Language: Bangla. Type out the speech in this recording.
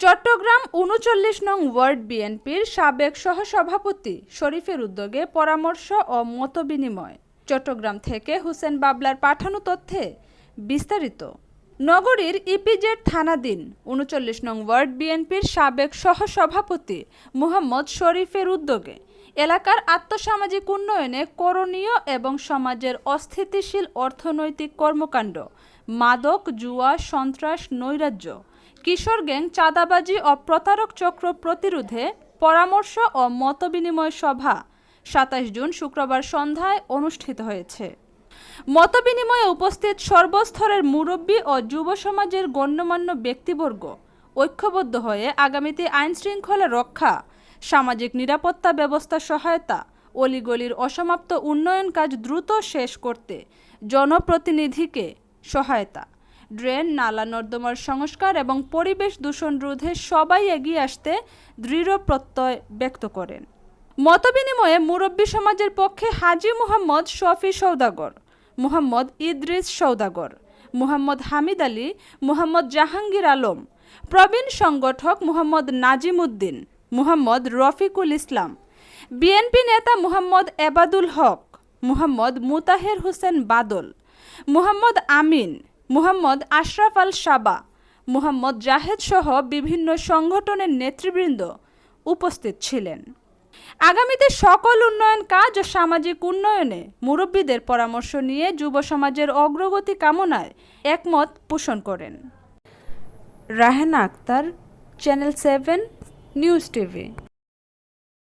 চট্টগ্রাম উনচল্লিশ নং ওয়ার্ড বিএনপির সাবেক সহসভাপতি শরীফের উদ্যোগে পরামর্শ ও মতবিনিময় চট্টগ্রাম থেকে হুসেন বাবলার পাঠানো তথ্যে বিস্তারিত। নগরীর ইপিজেড থানাধীন উনচল্লিশ নং ওয়ার্ড বিএনপির সাবেক সহসভাপতি মুহাম্মদ শরীফের উদ্যোগে এলাকার আত্মসামাজিক উন্নয়নে করণীয় এবং সমাজের অস্থিতিশীল অর্থনৈতিক কর্মকাণ্ড, মাদক, জুয়া, সন্ত্রাস, নৈরাজ্য কিশোর গ্যাং চাঁদাবাজি ও প্রতারক চক্র প্রতিরোধে পরামর্শ ও মতবিনিময় সভা সাতাশ জুন শুক্রবার সন্ধ্যায় অনুষ্ঠিত হয়েছে। মতবিনিময়ে উপস্থিত সর্বস্তরের মুরব্বী ও যুব সমাজের গণ্যমান্য ব্যক্তিবর্গ ঐক্যবদ্ধ হয়ে আগামীতে আইন শৃঙ্খলা রক্ষা, সামাজিক নিরাপত্তা ব্যবস্থা সহায়তা, অলিগলির অসমাপ্ত উন্নয়ন কাজ দ্রুত শেষ করতে জনপ্রতিনিধিকে সহায়তা ড্রেন, নালা, নর্দমার সংস্কার এবং পরিবেশ দূষণ রোধে সবাই এগিয়ে আসতে দৃঢ় প্রত্যয় ব্যক্ত করেন। মতবিনিময়ে মুরব্বী সমাজের পক্ষে হাজি মুহাম্মদ শফি সৌদাগর মুহাম্মদ ইদ্রিস সৌদাগর মুহাম্মদ হামিদ আলী, মুহাম্মদ জাহাঙ্গীর আলম, প্রবীণ সংগঠক মুহাম্মদ নাজিম উদ্দিন, মুহাম্মদ রফিকুল ইসলাম, বিএনপি নেতা মুহাম্মদ এবাদুল হক, মুহাম্মদ মুতাহের হোসেন বাদল, মুহাম্মদ আমিন মুহাম্মদ আশরাফ আল সাবা, মুহাম্মদ জাহেদ সহ বিভিন্ন সংগঠনের নেতৃবৃন্দ উপস্থিত ছিলেন। আগামীতে সকল উন্নয়ন কাজ ও সামাজিক উন্নয়নে মুরব্বীদের পরামর্শ নিয়ে যুব সমাজের অগ্রগতি কামনায় একমত পোষণ করেন। Rahena Akter channel seven news TV